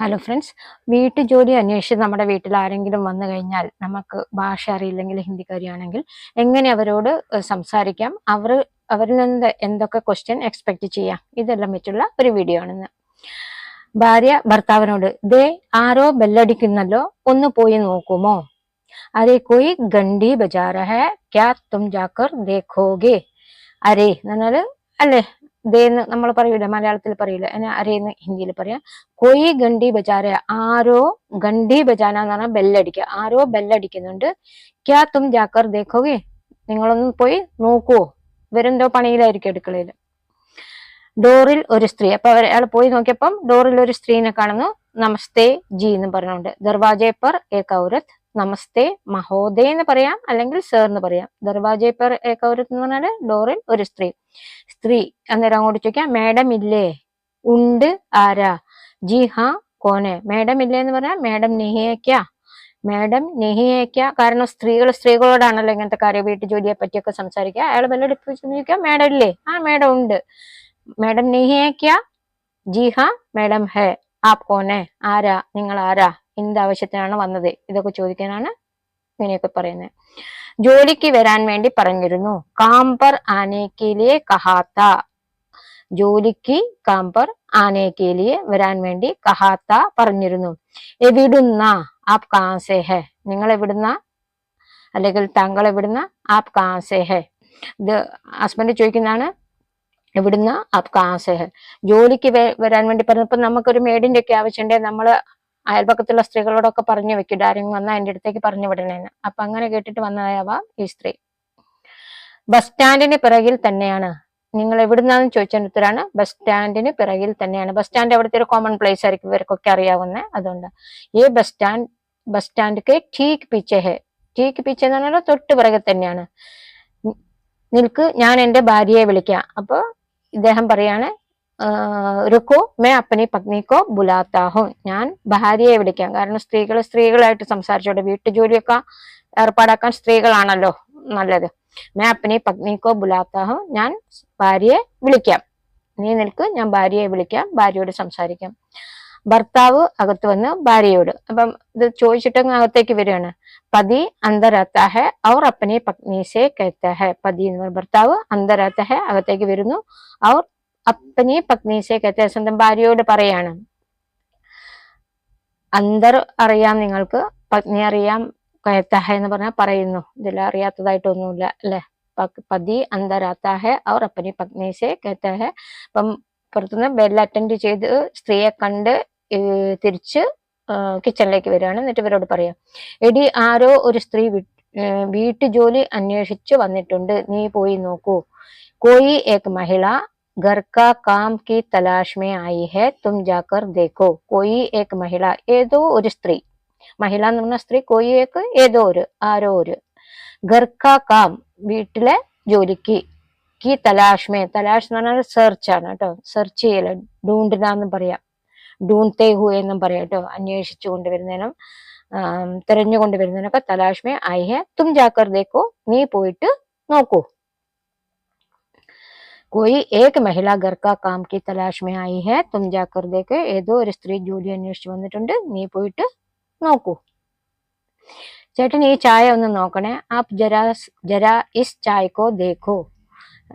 Hello friends വീട്ടുജോലി അന്വേഷിച്ച് നമ്മുടെ വീട്ടിൽ ആരെങ്കിലും വന്നു കഴിഞ്ഞാൽ നമുക്ക് ഭാഷ അറിയില്ലെങ്കിൽ ഹിന്ദിക്കാരിയാണെങ്കിൽ എങ്ങനെ അവരോട് സംസാരിക്കാം? അവർ അവരിൽ നിന്ന് എന്തൊക്കെ ക്വസ്റ്റ്യൻ എക്സ്പെക്ട് ചെയ്യാം? ഇതെല്ലാം വെച്ചുള്ള ഒരു വീഡിയോ ആണെന്ന്. ഭാര്യ ഭർത്താവിനോട് ദേ ആരോ ബെല്ലടിക്കുന്നല്ലോ ഒന്ന് പോയി നോക്കുമോ? അരേ കോയി ഗണ്ടി ബജാര ഹേ ക്യാ തും ജാക്കർ ദേഖോഗെ? അരേ എന്ന് പറഞ്ഞാൽ അല്ലേ? ദേന്ന് നമ്മൾ പറയൂല മലയാളത്തിൽ പറയൂല അറിയുന്ന ഹിന്ദിയിൽ പറയാം. കൊയ് ഗണ്ടി ബജാര ആരോ ഗണ്ടി ബജാന എന്ന് പറഞ്ഞാൽ ബെല്ലടിക്കുക. ആരോ ബെല്ലടിക്കുന്നുണ്ട്. ക്യാ തും ജാക്കർ ദേക്കോകെ നിങ്ങളൊന്ന് പോയി നോക്കുവോ ഇവരെന്തോ പണിയിലായിരിക്കും അടുക്കളയിൽ. ഡോറിൽ ഒരു സ്ത്രീ. അപ്പൊ അയാൾ പോയി നോക്കിയപ്പം ഡോറിൽ ഒരു സ്ത്രീനെ കാണുന്നു. നമസ്തേ ജി എന്ന് പറഞ്ഞുകൊണ്ട്. ദർവാജെ പർ കൗരത്. ഔരത്ത് നമസ്തേ മഹോദയ എന്ന് പറയാം അല്ലെങ്കിൽ സർ എന്ന് പറയാം. ദർവാജെ പർ ഏക് ഔരത്ത് എന്ന് പറഞ്ഞാൽ ഡോറിൽ ഒരു സ്ത്രീ. സ്ത്രീ അന്നേരം അങ്ങോട്ട് ചോദിക്കാം മേഡം ഇല്ലേ ഉണ്ട് ആരാ? ജി ഹാ കോനെ. മേഡം ഇല്ലേ എന്ന് പറഞ്ഞാൽ മേഡം നെഹിയേക്ക മേഡം നെഹിയേക്ക കാരണം സ്ത്രീകൾ സ്ത്രീകളോടാണല്ലോ ഇങ്ങനത്തെ കാര്യം വീട്ടു ജോലിയെ പറ്റിയൊക്കെ സംസാരിക്കുക. അയാൾ ബെല്ലടിപ്പിച്ച് ചോദിക്കുക മേഡം ഇല്ലേ ആ മേഡം ഉണ്ട്. മേഡം നെഹിയേക്ക ജി ഹാ മേഡം ഹേ. ആപ് കോനെ. ആരാ? നിങ്ങൾ ആരാ? എന്ത് ആവശ്യത്തിനാണ് വന്നത്? ഇതൊക്കെ ചോദിക്കാനാണ് ഇങ്ങനെയൊക്കെ പറയുന്നത്. ജോലിക്ക് വരാൻ വേണ്ടി പറഞ്ഞിരുന്നു. കാമ്പർ ആനേക്കിലെ കഹാത്ത. ജോലിക്ക് കാമ്പർ ആനേക്കിലെ വരാൻ വേണ്ടി കഹാത്ത പറഞ്ഞിരുന്നു. എവിടുന്ന ആപ് കാസേ ഹെ നിങ്ങൾ എവിടുന്ന അല്ലെങ്കിൽ താങ്കൾ എവിടുന്ന ആപ് കാസേ ഹെ ഇത് ഹസ്ബൻഡ് ചോദിക്കുന്നതാണ് എവിടുന്ന ആപ് കാസേ ഹെ ജോലിക്ക് വരാൻ വേണ്ടി പറഞ്ഞപ്പോ നമുക്കൊരു മേഡിന്റെ ഒക്കെ ആവശ്യമുണ്ടെങ്കിൽ നമ്മൾ അയൽപക്കത്തുള്ള സ്ത്രീകളോടൊക്കെ പറഞ്ഞു വെക്കും ആരെങ്കിലും വന്നാൽ എന്റെ അടുത്തേക്ക് പറഞ്ഞു വിടണേന്ന്. അപ്പൊ അങ്ങനെ കേട്ടിട്ട് വന്നതാവാം ഈ സ്ത്രീ. ബസ് സ്റ്റാൻഡിന് പിറകിൽ തന്നെയാണ്. നിങ്ങൾ എവിടുന്നാന്ന് ചോദിച്ചതിന് ഉത്തരാണ് ബസ് സ്റ്റാൻഡിന് പിറകിൽ തന്നെയാണ്. ബസ് സ്റ്റാൻഡ് അവിടുത്തെ ഒരു കോമൺ പ്ലേസ് ആയിരിക്കും ഇവർക്കൊക്കെ അറിയാവുന്ന. അതുകൊണ്ട് ഈ ബസ് സ്റ്റാൻഡ് ബസ് സ്റ്റാൻഡ് ടീക്ക് പീച്ചെ ടീക്ക് പീച്ചെ എന്ന് പറഞ്ഞാൽ തൊട്ട് പിറകെ തന്നെയാണ്. നിൽക്ക് ഞാൻ എന്റെ ഭാര്യയെ വിളിക്കാം. അപ്പോൾ ഇദ്ദേഹം പറയാണ് "ആഹ് രുക്കോ? മേ അപ്പനി പത്നിക്കോ? ബുലാത്താഹും? ഞാൻ ഭാര്യയെ വിളിക്കാം. കാരണം സ്ത്രീകൾ സ്ത്രീകളായിട്ട് സംസാരിച്ചോട്ടെ വീട്ടുജോലിയൊക്കെ ഏർപ്പാടാക്കാൻ സ്ത്രീകളാണല്ലോ നല്ലത്. മേ അപ്പനി പത്നിക്കോ? ബുലാത്താഹും? ഞാൻ ഭാര്യയെ വിളിക്കാം. നീ നിൽക്ക് ഞാൻ ഭാര്യയെ വിളിക്കാം ഭാര്യയോട് സംസാരിക്കാം. ഭർത്താവ് അകത്ത് വന്ന് ഭാര്യയോട്. അപ്പം ഇത് ചോദിച്ചിട്ട് അകത്തേക്ക് വരികയാണ്. പതി അന്തരാത്ത അവർ അപ്പനെ പത്നീസെ സെ കഹത്ത ഹെ പതി എന്ന് പറഞ്ഞ ഭർത്താവ് അന്തരാത്താഹെ അകത്തേക്ക് വരുന്നു. ഔർ അപ്പനെ പത്നി സെ കഹത്ത ഹെ സ്വന്തം ഭാര്യയോട് പറയാണ്. അന്തർ അറിയാം നിങ്ങൾക്ക് പത്നി അറിയാം കയത്താഹ എന്ന് പറഞ്ഞാൽ പറയുന്നു. ഇതിൽ അറിയാത്തതായിട്ടൊന്നുമില്ല അല്ലെ? പതി അന്തരാത്താഹെ അവർ അപ്പനി അപ്പനെ പത്നി സെ കഹത്ത ഹെ അപ്പം പുറത്തുനിന്ന് ബെൽ അറ്റൻഡ് ചെയ്ത് സ്ത്രീയെ കണ്ട് തിരിച്ച് കിച്ചണിലേക്ക് വരികയാണ്. എന്നിട്ട് ഇവരോട് പറയാം എടി ആരോ ഒരു സ്ത്രീ വീട്ടുജോലി അന്വേഷിച്ചു വന്നിട്ടുണ്ട്. നീ പോയി നോക്കൂ. കോയി ഏക് മഹിള घर का काम की तलाश में आई है तुम जाकर देखो कोई एक महिला ഏതോ ഒരു സ്ത്രീ മഹിള എന്ന് പറഞ്ഞ സ്ത്രീ കോയി ഏക്ക് ഏതോ ഒരു ആരോ ഒരു घर का काम വീട്ടിലെ ജോലിക്ക് കി തലാഷ് മേ തലാഷ് എന്ന് പറഞ്ഞാൽ സെർച്ച് ആണ് കേട്ടോ സെർച്ച് ചെയ്യല് ഡൂണ്ടിന എന്നും പറയാം ഡൂൺതേ ഹു എന്നും പറയാം കേട്ടോ അന്വേഷിച്ചു കൊണ്ടുവരുന്നതിനും ആം, തിരഞ്ഞു കൊണ്ടുവരുന്നതിനൊക്കെ തലാഷ് മേ ആയി ഹെ തും ജാക്കർ ദേക്കോ നീ പോയിട്ട് നോക്കൂ कोई एक महिला घर का काम की तलाश में आई है तुम जाकर देखे ഏതോ ഒരു സ്ത്രീ ജോലി അന്വേഷിച്ച് വന്നിട്ടുണ്ട് നീ പോയിട്ട് നോക്കൂ ചേട്ടൻ ഈ ചായ ഒന്ന് നോക്കണേ ആപ് ജരാ ജരാ ഇസ് ചായക്കോ ദേഖോ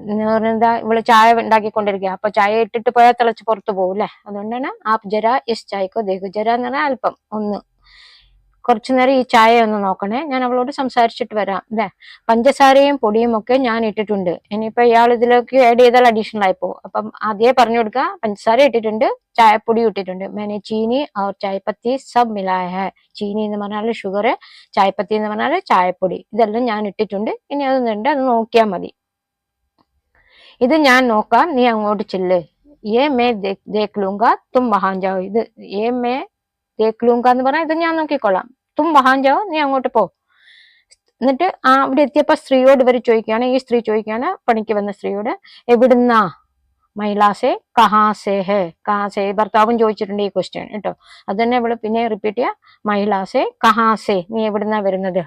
എന്ന് പറഞ്ഞാ ഇവള് ചായ ഉണ്ടാക്കിക്കൊണ്ടിരിക്കുക അപ്പൊ ചായ ഇട്ടിട്ട് പോയാൽ തിളച്ച് പുറത്തു പോകൂല്ലേ അതുകൊണ്ടാണ് ആപ് ജരാ ഇസ് ചായക്കോ ദേഖോ ജര എന്ന് പറഞ്ഞാൽ അല്പം ഒന്ന് കുറച്ചു നേരം ഈ ചായ ഒന്ന് നോക്കണേ. ഞാൻ അവളോട് സംസാരിച്ചിട്ട് വരാം. അല്ലേ പഞ്ചസാരയും പൊടിയും ഒക്കെ ഞാൻ ഇട്ടിട്ടുണ്ട്. ഇനിയിപ്പോ ഇയാൾ ഇതിലേക്ക് ആഡ് ചെയ്താൽ അഡീഷണൽ ആയി പോകും. അപ്പം ആദ്യേ പറഞ്ഞു കൊടുക്കുക പഞ്ചസാര ഇട്ടിട്ടുണ്ട് ചായപ്പൊടി ഇട്ടിട്ടുണ്ട്. മേനെ ചീനി ഓർ ചായപ്പത്തി സബ് മിലായ ചീനി എന്ന് പറഞ്ഞാൽ ഷുഗർ ചായപ്പത്തി എന്ന് പറഞ്ഞാൽ ചായപ്പൊടി. ഇതെല്ലാം ഞാൻ ഇട്ടിട്ടുണ്ട്. ഇനി അതൊന്നുണ്ട് അത് നോക്കിയാൽ മതി. ഇത് ഞാൻ നോക്കാം. നീ അങ്ങോട്ട് ചെല്ല്. ഏ മേ ദേഖ് ലൂങ്ക തും വഹാൻ ജാവ്. ഇത് ഏ മേ തേക്ക് ലൂങ്ക എന്ന് പറഞ്ഞാൽ ഇത് ഞാൻ നോക്കിക്കൊള്ളാം തും ജാओ നീ അങ്ങോട്ട് പോ. എന്നിട്ട് ആ അവിടെ എത്തിയപ്പോ സ്ത്രീയോട് ഇവർ ചോദിക്കുകയാണ് ഈ സ്ത്രീ ചോദിക്കുകയാണ് പണിക്ക് വന്ന സ്ത്രീയോട് എവിടുന്നാ? മൈലാസെ കഹാസേ ഹെ കഹാസേ. ഭർത്താവും ചോദിച്ചിട്ടുണ്ട് ഈ ക്വസ്റ്റ്യൻ കേട്ടോ. അത് തന്നെ ഇവൾ പിന്നെ റിപ്പീറ്റ് ചെയ്യാ മൈലാസെ കഹാസെ നീ എവിടുന്നാ വരുന്നത്?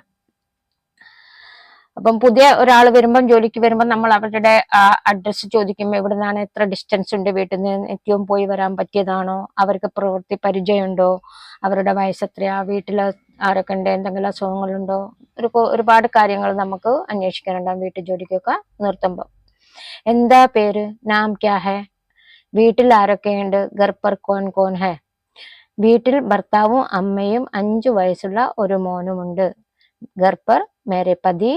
അപ്പം പുതിയ ഒരാൾ വരുമ്പം ജോലിക്ക് വരുമ്പം നമ്മൾ അവരുടെ അഡ്രസ്സ് ചോദിക്കും എവിടെ നിന്നാണ് എത്ര ഡിസ്റ്റൻസ് ഉണ്ട് വീട്ടിൽ നിന്ന് ഏറ്റവും പോയി വരാൻ പറ്റിയതാണോ? അവർക്ക് പ്രവൃത്തി പരിചയമുണ്ടോ? അവരുടെ വയസ്സ് എത്രയാ വീട്ടിൽ ആരൊക്കെ ഉണ്ട്? എന്തെങ്കിലും അസുഖങ്ങളുണ്ടോ? ഒരു ഒരുപാട് കാര്യങ്ങൾ നമുക്ക് അന്വേഷിക്കാനുണ്ടാകും വീട്ടു ജോലിക്കൊക്കെ നിർത്തുമ്പോൾ എന്താ പേര്? നാം ക്യാ ഹെ? വീട്ടിൽ ആരൊക്കെയുണ്ട് ഗർഭർ കോൻ കോൻ ഹെ? വീട്ടിൽ ഭർത്താവും അമ്മയും അഞ്ചു വയസ്സുള്ള ഒരു മോനുമുണ്ട് ഗർഭർ മേരെ പതി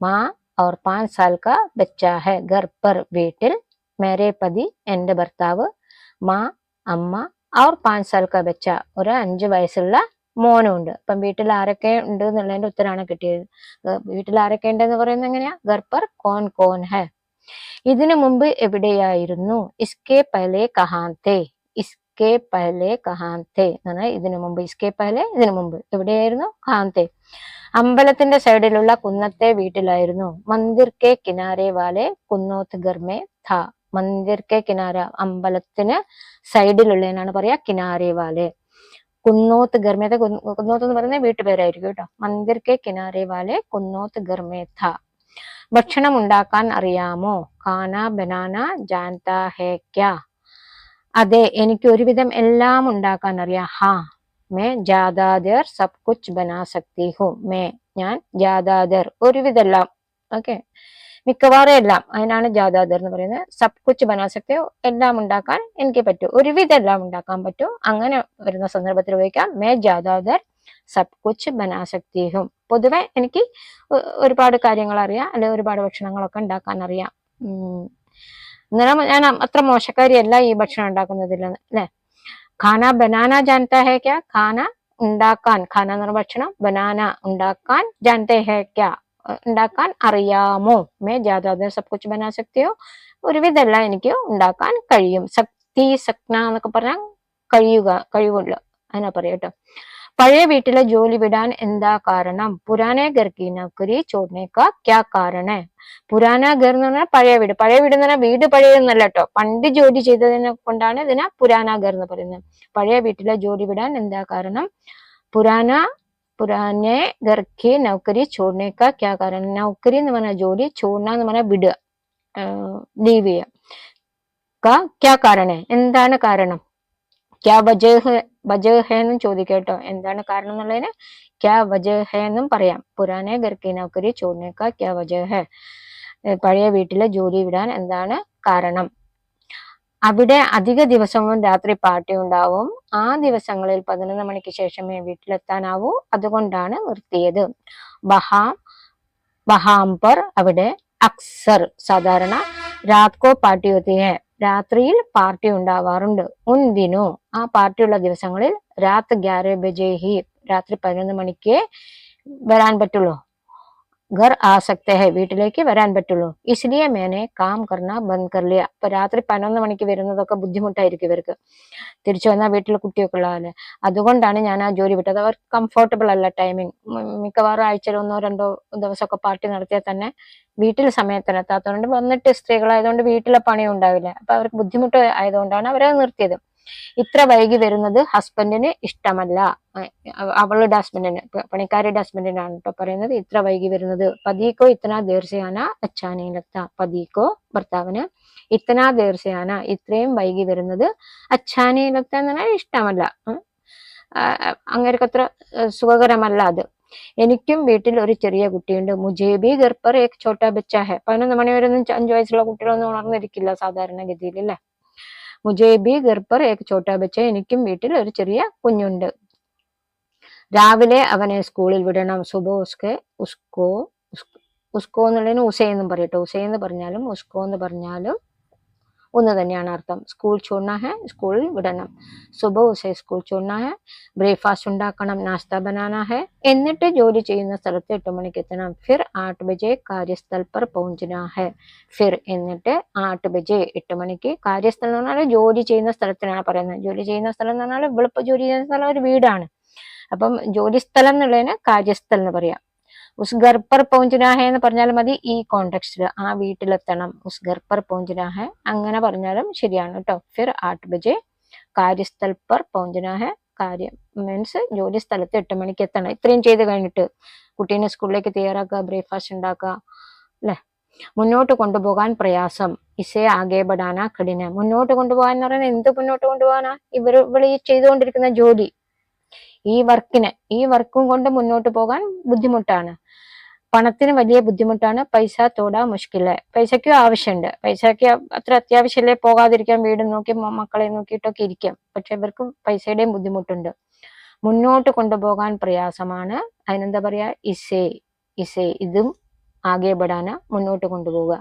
മാ ഓർ പാൻ സാൽക്ക ബച്ചാ ഹെ? ഗർഭർ വീട്ടിൽ മേരെ പതി എന്റെ ഭർത്താവ് മാ അമ്മ ഓർ പാൻ സാൽക്ക ബച്ച. ഒരു അഞ്ച് വയസ്സുള്ള മോനും ഉണ്ട് അപ്പം വീട്ടിൽ ആരൊക്കെ ഉണ്ട് എന്നുള്ളതിന്റെ ഉത്തരമാണ് കിട്ടിയത്. വീട്ടിൽ ആരൊക്കെ ഉണ്ടെന്ന് പറയുന്നത് എങ്ങനെയാ? ഗർപ്പർ കോൺ കോൻ ഹ. ഇതിനു മുമ്പ് എവിടെയായിരുന്നു? ഇസ്കേ പലെ കഹാന്തെ. ഇസ്കേ പലെ കഹാന്തെ എന്ന് പറഞ്ഞാൽ ഇതിനു മുമ്പ്. ഇസ്കേ പലെ ഇതിനു മുമ്പ്. എവിടെയായിരുന്നു? കഹാന്തെ. അമ്പലത്തിന്റെ സൈഡിലുള്ള കുന്നത്തെ വീട്ടിലായിരുന്നു. മന്ദിർ കെ കിനാരെ വാലെ കുന്നോത്ത് ഗർമേ ധ മന്ദിർ കെ കിനാര അമ്പലത്തിന് സൈഡിലുള്ളതിനാണ് പറയാ കിനാരെ വാലെ. കുന്നോത്ത് ഗർമേത കുന്നോത്ത് എന്ന് പറയുന്നത് വീട്ടുപേരായിരിക്കും കേട്ടോ. മന്ദിർ കെ കിനാരെ വാലെ കുന്നോത്ത് ഗർമേത ഭക്ഷണം ഉണ്ടാക്കാൻ അറിയാമോ? കാന ബനാന ജാൻതാ ഹേ അതെ എനിക്ക് ഒരുവിധം എല്ലാം ഉണ്ടാക്കാൻ അറിയാം. ഹാ may ജാദാദർ sub Cooch ബനാ സക്തി who may ഞാൻ ജാദാദർ. ഒരുവിധെല്ലാം. ഓക്കെ. മിക്കവാറും എല്ലാം അതിനാണ് ജാദാദർ എന്ന് പറയുന്നത്. സബ് കുച്ച് ബനാ സക്തി ഹു എല്ലാം ഉണ്ടാക്കാൻ എനിക്ക് പറ്റൂ. ഒരുവിധം എല്ലാം ഉണ്ടാക്കാൻ പറ്റൂ. അങ്ങനെ വരുന്ന സന്ദർഭത്തിൽ ഉപയോഗിക്കാം. മേ ജാദാദർ സബ് കുച്ച് ബനാസക്തിയും പൊതുവെ എനിക്ക് ഒരുപാട് കാര്യങ്ങൾ അറിയാം. അല്ലെങ്കിൽ ഒരുപാട് ഭക്ഷണങ്ങളൊക്കെ ഉണ്ടാക്കാൻ അറിയാം. എന്നാലും ഞാൻ അത്ര മോശക്കാരിയല്ല ഈ ഭക്ഷണം ഉണ്ടാക്കുന്നതിൽ അല്ലെ? ഖാന ബനാന ജാനത്ത ഖാന ഉണ്ടാക്കാൻ ഖാന എന്ന് പറഞ്ഞ ഭക്ഷണം ബനാന ഉണ്ടാക്കാൻ ജാനത്തെ ഉണ്ടാക്കാൻ അറിയാമോ? മേ ജാദാദർ സബ് കുച്ച് ബനാ സക്തിയോ ഒരുവിധമല്ല എനിക്ക് ഉണ്ടാക്കാൻ കഴിയും. ശക്തി സക്ന എന്നൊക്കെ പറഞ്ഞാൽ കഴിയുക കഴിവുള്ള അതിനാ പറയട്ടോ പഴയ വീട്ടിലെ ജോലി വിടാൻ എന്താ കാരണം? പുരാന ഘർ കി നൗകരി ചോടനെ കാ ക്യാ കാരണ? പുരാന ഗർ എന്ന് പറഞ്ഞാൽ പഴയ വീട്. പഴയ വീട് എന്ന് പറഞ്ഞാൽ വീട് പഴയതെന്നല്ല കേട്ടോ. പണ്ട് ജോലി ചെയ്തതിനെ കൊണ്ടാണ് ഇതിനെ പുരാന ഗർ എന്ന് പറയുന്നത്. പഴയ വീട്ടിലെ ജോലി വിടാൻ എന്താ കാരണം? പുരാന പുരാനെ ഘർ കി നൗകരി ചോടനെ കാ ക്യാ കാരണം നൗകരി എന്ന് പറഞ്ഞ ജോലി ചോടന എന്ന് പറഞ്ഞാൽ വിടുക ലീവ് ചെയ്യുക കാ ക്യാ കാരണ എന്താണ് കാരണം? ക്യാ വജഹ് വജഹ് എന്നും ചോദിക്കാം കേട്ടോ എന്താണ് കാരണം എന്നുള്ളതിന് ക്യാ വജഹ് എന്നും പറയാം. പുരാനെ ഗർക്കി നൗക്കരി ചോദിനേക്ക ക്യാ വജഹ് പഴയ വീട്ടിലെ ജോലി വിടാൻ എന്താണ് കാരണം? അവിടെ അധിക ദിവസവും രാത്രി പാർട്ടി ഉണ്ടാവും. ആ ദിവസങ്ങളിൽ പതിനൊന്ന് മണിക്ക് ശേഷമേ വീട്ടിലെത്താനാവൂ. അതുകൊണ്ടാണ് നിർത്തിയത്. ബഹാം ബഹാം പർ അവിടെ അക്സർ സാധാരണ രാത്കോ പാർട്ടി ഒത്തിയെ രാത്രിയിൽ പാർട്ടി ഉണ്ടാവാറുണ്ട്. ഉൻ ദിനോ ആ പാർട്ടിയുള്ള ദിവസങ്ങളിൽ രാത് ഗ്യാരേ ബജേഹി രാത്രി പതിനൊന്ന് മണിക്ക് വരാൻ പറ്റുള്ളൂ. ഘർ ആ सकते हैं വീട്ടിലേക്ക് വരാൻ പറ്റുള്ളൂ ഇസ്ലിയെ മേനെ കാം കർണ ബന്ദ് കർ ലിയ അപ്പൊ രാത്രി പതിനൊന്ന് മണിക്ക് വരുന്നതൊക്കെ ബുദ്ധിമുട്ടായിരിക്കും ഇവർക്ക്। തിരിച്ചു വന്നാൽ വീട്ടിൽ കുട്ടിയൊക്കെ ഉള്ളതല്ലേ അതുകൊണ്ടാണ് ഞാൻ ആ ജോലി വിട്ടത്. അവർ കംഫർട്ടബിൾ അല്ല ടൈമിങ് മിക്കവാറും ആഴ്ചയിൽ ഒന്നോ രണ്ടോ ദിവസമൊക്കെ പാർട്ടി നടത്തിയാൽ തന്നെ വീട്ടിൽ സമയത്തിനെത്താത്തതുകൊണ്ട് വന്നിട്ട് സ്ത്രീകളായതുകൊണ്ട് വീട്ടിലെ പണി ഉണ്ടാവില്ല. അപ്പൊ അവർക്ക് ബുദ്ധിമുട്ട് ആയതുകൊണ്ടാണ് അവരെ നിർത്തിയത്. ഇത്ര വൈകി വരുന്നത് ഹസ്ബൻഡിന് ഇഷ്ടമല്ല. അവളുടെ ഹസ്ബൻഡിന് പണിക്കാരുടെ ഹസ്ബൻഡിനാണ് കേട്ടോ പറയുന്നത്. ഇത്ര വൈകി വരുന്നത് പതിക്കോ ഇത്തന ദേർസയാന അച്ചാനയിലെത്ത പതിക്കോ ഭർത്താവിന് ഇത്തന ദേർസയാന? ഇത്രയും വൈകി വരുന്നത് അച്ചാനയിലെത്ത എന്ന് പറഞ്ഞാൽ ഇഷ്ടമല്ല. ഉം. ആ, അങ്ങേർക്ക് അത്ര ഏഹ്, സുഖകരമല്ല അത്. എനിക്കും വീട്ടിൽ ഒരു ചെറിയ കുട്ടിയുണ്ട്. മുജേബി ഗർപ്പർ ചോട്ടാ ബച്ചാഹെ. പതിനൊന്ന് മണി വരെ ഒന്നും അഞ്ച് വയസ്സുള്ള കുട്ടികളൊന്നും ഉണർന്നിരിക്കില്ല സാധാരണഗതിയിൽ അല്ലെ? മുജേബി ഗർപ്പർ ഏക് ബച്ച എനിക്കും വീട്ടിൽ ഒരു ചെറിയ കുഞ്ഞുണ്ട്. രാവിലെ അവനെ സ്കൂളിൽ വിടണം. സുബോ ഉസ്കെ ഉസ്കോ ഉസ്- ഉസ്കോ എന്നുള്ളതിന് ഉസേ എന്നും പറയട്ടോ ഉസേ എന്ന് പറഞ്ഞാലും ഉസ്കോ എന്ന് പറഞ്ഞാലും ഒന്ന് തന്നെയാണ് അർത്ഥം സ്കൂൾ ചൂടണ ഹെ സ്കൂളിൽ വിടണം സുബ ഉസെ സ്കൂൾ ചൂടണ ഹെ ബ്രേക്ക്ഫാസ്റ്റ് ഉണ്ടാക്കണം നാസ്ത ബനാന ഹെ എന്നിട്ട് ജോലി ചെയ്യുന്ന സ്ഥലത്ത് എട്ട് മണിക്ക് എത്തണം ഫിർ ആട്ട് ബജെ കാര്യസ്ഥൽ പർ പൗഞ്ചന ഹെ ഫിർ എന്നിട്ട് ആട്ട് ബജെ എട്ട് മണിക്ക് കാര്യസ്ഥലം എന്ന് പറഞ്ഞാൽ ജോലി ചെയ്യുന്ന സ്ഥലത്തിനാണ് പറയുന്നത് ജോലി ചെയ്യുന്ന സ്ഥലം എന്ന് പറഞ്ഞാൽ വെളുപ്പ് ജോലി ചെയ്യുന്ന സ്ഥലം ഒരു വീടാണ് അപ്പം ജോലിസ്ഥലം എന്നുള്ളതിന് കാര്യസ്ഥലം എന്ന് പറയാം ഉസ്ഗർപ്പർ ഘർ എന്ന് പറഞ്ഞാൽ മതി. ഈ കോണ്ടെക്സ്റ്റിൽ ആ വീട്ടിലെത്തണം. ഉസ്ഗർപ്പർ ഘർ അങ്ങനെ പറഞ്ഞാലും ശരിയാണ് കേട്ടോ ഫിർ ആട്ട് ബജെ. കാര്യസ്ഥൽപ്പർ പർ കാര്യം മീൻസ് ജോലി സ്ഥലത്ത് എട്ട് മണിക്ക് എത്തണം. ഇത്രയും ചെയ്ത് കഴിഞ്ഞിട്ട് കുട്ടീനെ സ്കൂളിലേക്ക് തയ്യാറാക്കുക ബ്രേക്ക്ഫാസ്റ്റ് ഉണ്ടാക്കുക അല്ലെ മുന്നോട്ട് കൊണ്ടുപോകാൻ പ്രയാസം. ഇസേ ആകെ ബടാന കഠിന. മുന്നോട്ട് കൊണ്ടുപോകാൻ എന്ന് പറയുന്നത് എന്ത് മുന്നോട്ട് കൊണ്ടുപോകാനാ? ഇവർ ഇവിടെ ഈ ചെയ്തുകൊണ്ടിരിക്കുന്ന ജോലി. ഈ വർക്കിന് ഈ വർക്കും കൊണ്ട് മുന്നോട്ട് പോകാൻ ബുദ്ധിമുട്ടാണ്. പണത്തിന് വലിയ ബുദ്ധിമുട്ടാണ്. പൈസ തോടാ മുഷ്കിൽ. പൈസയ്ക്കും ആവശ്യമുണ്ട്. പൈസയ്ക്ക് അത്ര അത്യാവശ്യമല്ലേ പോകാതിരിക്കാൻ വീട് നോക്കി മക്കളെ നോക്കിയിട്ടൊക്കെ ഇരിക്കാം. പക്ഷെ ഇവർക്ക് പൈസയുടെയും ബുദ്ധിമുട്ടുണ്ട്. മുന്നോട്ട് കൊണ്ടുപോകാൻ പ്രയാസമാണ്. അതിനെന്താ പറയാ? ഇസേ ഇസേ ഇതും ആകെ പെടാന മുന്നോട്ട് കൊണ്ടുപോവുക.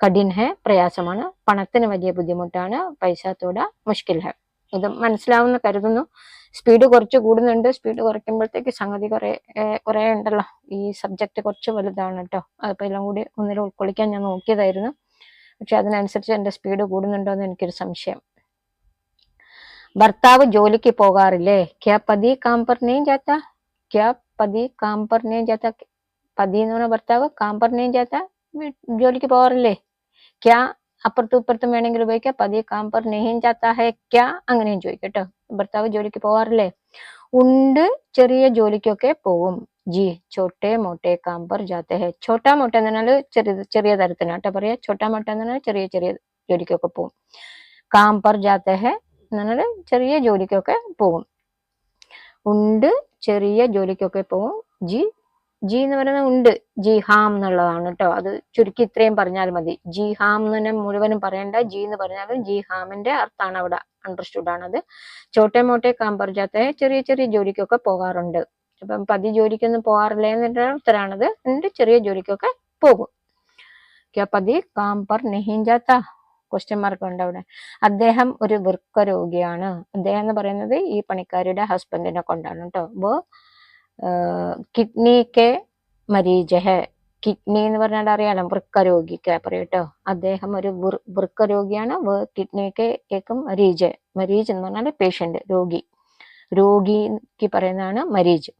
കഠിൻ ഹെ പ്രയാസമാണ്. പണത്തിന് വലിയ ബുദ്ധിമുട്ടാണ്. പൈസ തോടാ മുഷ്കിൽ ഹെ ഇത് മനസ്സിലാവുന്ന കരുതുന്നു. സ്പീഡ് കുറച്ച് കൂടുന്നുണ്ട്. സ്പീഡ് കുറയ്ക്കുമ്പോഴത്തേക്ക് സംഗതി കുറെ കുറെ ഉണ്ടല്ലോ. ഈ സബ്ജക്റ്റ് കുറച്ച് വലുതാണ് കേട്ടോ അതിപ്പോ എല്ലാം കൂടി ഒന്നിലും ഉൾക്കൊള്ളിക്കാൻ ഞാൻ നോക്കിയതായിരുന്നു. പക്ഷെ അതിനനുസരിച്ച് എന്റെ സ്പീഡ് കൂടുന്നുണ്ടോ എന്ന് എനിക്കൊരു സംശയം. ഭർത്താവ് ജോലിക്ക് പോകാറില്ലേ? ക്യാ പതി കാം പർ ക്യാ പതി കാം പർ പതി എന്ന് പറഞ്ഞ ഭർത്താവ് കാം പർ ജോലിക്ക് പോകാറില്ലേ? ക്യാ അപ്പുറത്തും ഇപ്പുറത്തും വേണമെങ്കിൽ ഉപയോഗിക്കാം. പതി കാം പർ നെഹിം ജാത്ത ഹെ ക്യാ അങ്ങനെയും കേട്ടോ ഭർത്താവ് ജോലിക്ക് പോവാറില്ലേ? ഉണ്ട്. ചെറിയ ജോലിക്കൊക്കെ പോവും. ജി ചോട്ടെ മോട്ടെ കാം പർ ജാത്തെ ഹെ. ചോട്ടാ മോട്ട എന്ന് പറഞ്ഞാൽ ചെറിയ ചെറിയ തരത്തിനാണ് കേട്ടോ പറയാ. ചോട്ടാ മോട്ട എന്ന് പറഞ്ഞാൽ ചെറിയ ചെറിയ ജോലിക്കൊക്കെ പോവും. കാം പർ ജാത്തെ ഹെ എന്ന് പറഞ്ഞാൽ ചെറിയ ജോലിക്കൊക്കെ പോവും. ഉണ്ട്. ചെറിയ ജോലിക്കൊക്കെ പോവും. ജി ജി എന്ന് പറയുന്നത് ഉണ്ട് ജി ഹാം എന്നുള്ളതാണ് കേട്ടോ. അത് ചുരുക്കി ഇത്രയും പറഞ്ഞാൽ മതി. ജി ഹാം എന്ന് മുഴുവനും പറയണ്ട. ജി എന്ന് പറഞ്ഞാലും ജി ഹാമിന്റെ അർത്ഥാണ് അവിടെ അണ്ടർസ്റ്റുഡ് ആണത് ചോട്ടെ മോട്ടെ കാമ്പർജാത്തെ ചെറിയ ചെറിയ ജോലിക്കൊക്കെ പോകാറുണ്ട്. അപ്പം പതി ജോലിക്കൊന്നും പോകാറില്ല എന്നുള്ള ഉത്തരാണത്. എന്റെ ചെറിയ ജോലിക്കൊക്കെ പോകും. പതി കാമ്പർ നെഹിഞ്ചാത്ത? നെഹിം ജാത്ത ക്വസ്റ്റ്യൻ മാർക്ക് ഉണ്ട് അവിടെ. അദ്ദേഹം ഒരു വൃക്ക രോഗിയാണ് അദ്ദേഹം എന്ന് പറയുന്നത് ഈ പണിക്കാരുടെ ഹസ്ബൻഡിനെ കൊണ്ടാണ് കേട്ടോ. കിഡ്നി കെ മരീജ ഹെ കിഡ്നി എന്ന് പറഞ്ഞാൽ അറിയാലോ വൃക്ക രോഗിക്ക് പറയട്ടോ അദ്ദേഹം ഒരു വൃക്ക രോഗിയാണ് കിഡ്നി കേക്കും മരീജ് മരീജ് എന്ന് പറഞ്ഞാൽ പേഷ്യന്റ് രോഗി. രോഗിക്ക് പറയുന്നതാണ് മരീജ്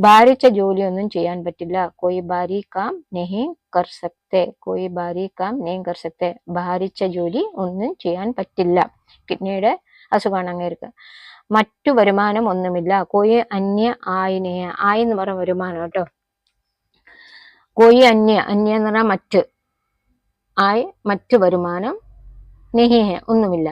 ഭാരിച്ച ജോലിയൊന്നും ചെയ്യാൻ പറ്റില്ല. കോയി ഭാരി കാം നെഹി കർ സക്തെ. കോയി ഭാരി കാം നെഹി കർ സക്തെ. ഭാരിച്ച ജോലി ഒന്നും ചെയ്യാൻ പറ്റില്ല. കിഡ്നിയുടെ അസുഖമാണ് അങ്ങേർക്ക്. മറ്റു വരുമാനം ഒന്നുമില്ല. കോയി അന്യ ആയിനെയ ആയി എന്ന് പറഞ്ഞ വരുമാനം കേട്ടോ. കോയി അന്യ അന്യ എന്ന് പറഞ്ഞാൽ മറ്റ്. ആയി മറ്റു വരുമാനം നെഹിഹ ഒന്നുമില്ല.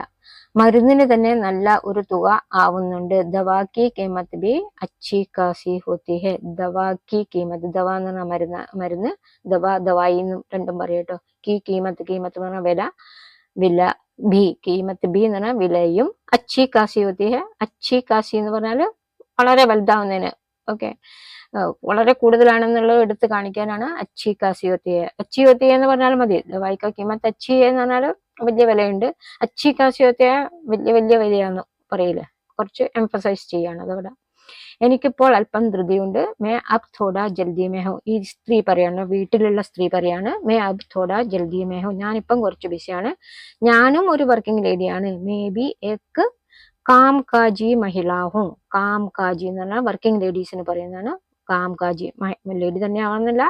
മരുന്നിന് തന്നെ നല്ല ഒരു തുക ആവുന്നുണ്ട്. ദവാക്കി കീമത്ത് ബി അച്ചി കാസി ഹോത്തി ഹെ. ദവാക്കി കീമത്ത് ദവ എന്ന് പറഞ്ഞാൽ മരുന്ന് മരുന്ന് ദവ ദവായി എന്നും രണ്ടും പറയട്ടോ കീ കീമത്ത് കീമത്ത് എന്ന് പറഞ്ഞ വില വില ബി കീമത്ത് ബി എന്ന് പറഞ്ഞാൽ വിലയും അച്ചി കാശി ഹോത്തി ഹെ. അച്ചി കാശി എന്ന് പറഞ്ഞാൽ വളരെ വലുതാവുന്നതിന്. ഓക്കെ വളരെ കൂടുതലാണെന്നുള്ളത് എടുത്ത് കാണിക്കാനാണ് അച്ചി കാശി ഹോത്തി ഹെ. അച്ചി ഹോത്തി എന്ന് പറഞ്ഞാൽ മതി. ദവായിക്ക കീമത്ത് അച്ചി എന്ന് പറഞ്ഞാൽ വലിയ വിലയുണ്ട്. അച്ചി കാശി കാശിയൊക്കെ വലിയ വലിയ വിലയാന്ന് പറയില്ല? കുറച്ച് എംഫസൈസ് ചെയ്യാണ് അതവിടെ. എനിക്കിപ്പോൾ അല്പം ധൃതിയുണ്ട്. മേ അബ് തോടാ ജൽദി മേഹോ. ഈ സ്ത്രീ പറയാണ് വീട്ടിലുള്ള സ്ത്രീ പറയാണ് മേ അബ് തോടാ ജൽദി മേഹോ. ഞാനിപ്പം കുറച്ച് ബിസിയാണ്. ഞാനും ഒരു വർക്കിംഗ് ലേഡിയാണ്. മേ ബി എക്ക് കാം കാജി മഹിളാഹും. കാം കാജി എന്ന് പറഞ്ഞാൽ വർക്കിംഗ് ലേഡീസിന് പറയുന്നതാണ്. കാം കാജി ലേഡി തന്നെ ആവണമെന്നില്ല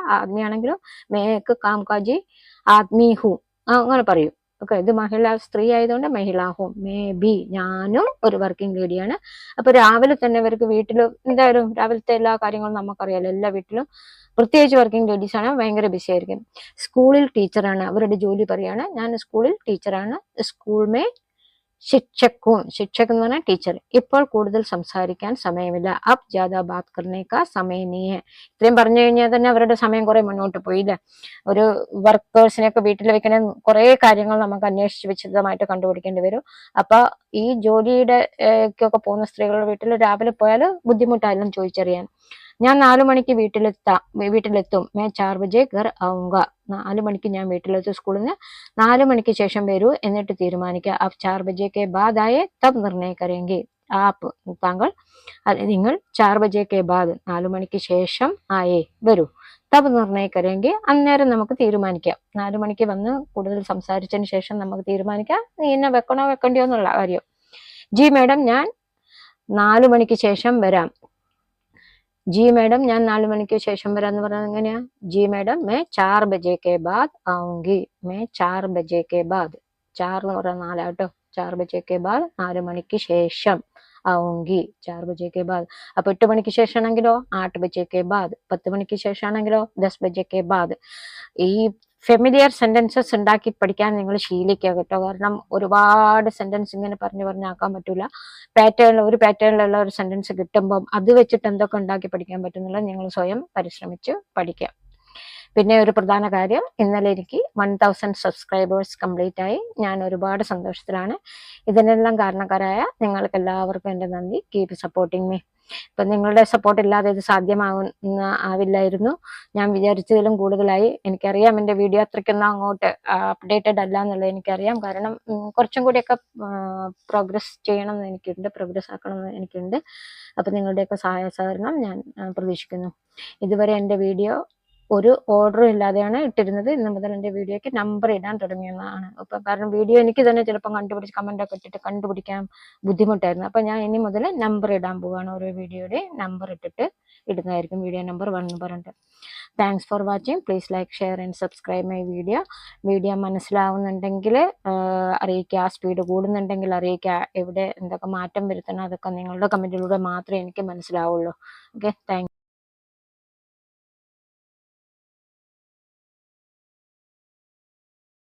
ആണെങ്കിലും മേക്ക് കാം കാജി ആദ്മി ഹു അങ്ങനെ പറയും. ഓക്കെ ഇത് മഹിള സ്ത്രീ ആയതുകൊണ്ട് മഹിളാ ഹോം മേ ബി ഞാനും ഒരു വർക്കിംഗ് ലേഡിയാണ് അപ്പൊ രാവിലെ തന്നെ ഇവർക്ക് വീട്ടിൽ എന്തായാലും രാവിലത്തെ എല്ലാ കാര്യങ്ങളും നമുക്കറിയാലോ. എല്ലാ വീട്ടിലും പ്രത്യേകിച്ച് വർക്കിംഗ് ലേഡീസ് ആണ്. ഭയങ്കര ബിസി ആയിരിക്കും. സ്കൂളിൽ ടീച്ചറാണ് അവരുടെ ജോലി പറയാണ്. ഞാൻ സ്കൂളിൽ ടീച്ചറാണ് സ്കൂൾ മേ ശിക്ഷക്കും ശിക്ഷക് എന്ന് പറഞ്ഞാൽ ടീച്ചർ ഇപ്പോൾ കൂടുതൽ സംസാരിക്കാൻ സമയമില്ല. അബ് ജാദ ബാത് കർണേക്ക സമയം നീ ഹെ ഇത്രയും പറഞ്ഞു കഴിഞ്ഞാൽ തന്നെ അവരുടെ സമയം കുറെ മുന്നോട്ട് പോയില്ലേ ഒരു വർക്കേഴ്സിനെയൊക്കെ വീട്ടിൽ വെക്കണ കുറെ കാര്യങ്ങൾ നമുക്ക് അന്വേഷിച്ച് വിശദമായിട്ട് കണ്ടുപിടിക്കേണ്ടി വരും. അപ്പൊ ഈ ജോലിയുടെ ഒക്കെ പോകുന്ന സ്ത്രീകളുടെ വീട്ടിൽ രാവിലെ പോയാൽ ബുദ്ധിമുട്ടായാലും ചോദിച്ചറിയാൻ. ഞാൻ നാലു മണിക്ക് വീട്ടിലെത്താം വീട്ടിലെത്തും. മേ ചാർ ബജെ ഘർ ആവുക നാലു മണിക്ക് ഞാൻ വീട്ടിലെത്തും സ്കൂളിൽ നിന്ന് നാലു മണിക്ക് ശേഷം വരൂ എന്നിട്ട് തീരുമാനിക്കുക ആ ചാർ ബജേക്ക് ബാധായെ തബ് നിർണയ കരെങ്കിൽ ആപ്പ് താങ്കൾ നിങ്ങൾ ചാർ ബജേക്ക് ബാദ് നാലു മണിക്ക് ശേഷം ആയേ വരൂ. തബ് നിർണയ അന്നേരം നമുക്ക് തീരുമാനിക്കാം. നാലു മണിക്ക് വന്ന് കൂടുതൽ സംസാരിച്ചതിന് ശേഷം നമുക്ക് തീരുമാനിക്കാം. നീ എന്നെ വെക്കണോ വെക്കണ്ടിയോ എന്നുള്ള കാര്യം. ജി മാഡം ഞാൻ നാലു മണിക്ക് ശേഷം വരാം. ജി മേഡം ഞാൻ നാലു മണിക്ക് ശേഷം വരാന്ന് പറഞ്ഞത് എങ്ങനെയാ? ജി മേഡം മേ ചാർ ബജെ കെ ബാദ് ആവുങ്കി. മേ ചാർ ബജെ കെ ബാദ്. ചാർ എന്ന് പറഞ്ഞാൽ നാലാട്ടോ ചാർ ബജെ കെ ബാദ് നാലു മണിക്ക് ശേഷം ആവുങ്കി. ചാർ ബജെ കെ ബാദ്. അപ്പൊ എട്ട് മണിക്ക് ശേഷമാണെങ്കിലോ ആട്ട് ബജെ കെ ബാദ്. പത്ത് മണിക്ക് ശേഷമാണെങ്കിലോ ദസ് ബജെ കെ ബാദ്. ഈ ഫെമിലിയർ സെന്റൻസസ് ഉണ്ടാക്കി പഠിക്കാൻ നിങ്ങൾ ശീലിക്കുക കേട്ടോ. കാരണം ഒരുപാട് സെന്റൻസ് ഇങ്ങനെ പറഞ്ഞു പറഞ്ഞാക്കാൻ പറ്റൂല. പാറ്റേണിൽ ഒരു പാറ്റേണിലുള്ള ഒരു സെന്റൻസ് കിട്ടുമ്പോൾ അത് വെച്ചിട്ട് എന്തൊക്കെ ഉണ്ടാക്കി പഠിക്കാൻ പറ്റുന്നുള്ള നിങ്ങൾ സ്വയം പരിശ്രമിച്ച് പഠിക്കുക. പിന്നെ ഒരു പ്രധാന കാര്യം ഇന്നലെ എനിക്ക് വൺ തൗസൻഡ് സബ്സ്ക്രൈബേഴ്സ് കംപ്ലീറ്റ് ആയി. ഞാൻ ഒരുപാട് സന്തോഷത്തിലാണ്. ഇതിനെല്ലാം കാരണക്കാരായ നിങ്ങൾക്ക് എല്ലാവർക്കും എന്റെ നന്ദി. കീപ് സപ്പോർട്ടിങ് മീ ഇപ്പൊ നിങ്ങളുടെ സപ്പോർട്ട് ഇല്ലാതെ ഇത് സാധ്യമാവുന്ന ആവില്ലായിരുന്നു. ഞാൻ വിചാരിച്ചതിലും കൂടുതലായി. എനിക്കറിയാം എന്റെ വീഡിയോ അത്രയ്ക്കൊന്നും അങ്ങോട്ട് അപ്ഡേറ്റഡ് അല്ല എന്നുള്ളത് എനിക്കറിയാം. കാരണം കുറച്ചും കൂടിയൊക്കെ പ്രോഗ്രസ് ചെയ്യണം എന്ന് എനിക്കുണ്ട് പ്രോഗ്രസ് ആക്കണം എന്ന് എനിക്കുണ്ട്. അപ്പൊ നിങ്ങളുടെയൊക്കെ സഹായ സഹകരണം ഞാൻ പ്രതീക്ഷിക്കുന്നു. ഇതുവരെ എന്റെ വീഡിയോ ഒരു ഓർഡറും ഇല്ലാതെയാണ് ഇട്ടിരുന്നത്. ഇന്ന് മുതൽ എന്റെ വീഡിയോയ്ക്ക് നമ്പർ ഇടാൻ തുടങ്ങിയെന്നാണ്. അപ്പൊ കാരണം വീഡിയോ എനിക്ക് തന്നെ ചിലപ്പം കണ്ടുപിടിച്ച് കമന്റ് ഒക്കെ ഇട്ടിട്ട് കണ്ടുപിടിക്കാൻ ബുദ്ധിമുട്ടായിരുന്നു. അപ്പൊ ഞാൻ ഇനി മുതൽ നമ്പർ ഇടാൻ പോവാണ്. ഓരോ വീഡിയോയുടെ നമ്പർ ഇട്ടിട്ട് ഇടുന്നതായിരിക്കും വീഡിയോ നമ്പർ വൺ എന്ന് പറഞ്ഞിട്ട്. Thanks for watching please like share and subscribe my video video മനസ്സിലാവുന്നുണ്ടെങ്കിൽ അറിയിക്കുക. സ്പീഡ് കൂടുന്നുണ്ടെങ്കിൽ അറിയിക്കുക. എവിടെ എന്തൊക്കെ മാറ്റം വരുത്തണം അതൊക്കെ നിങ്ങളുടെ കമന്റിലൂടെ മാത്രമേ എനിക്ക് മനസ്സിലാവുള്ളൂ. Okay thank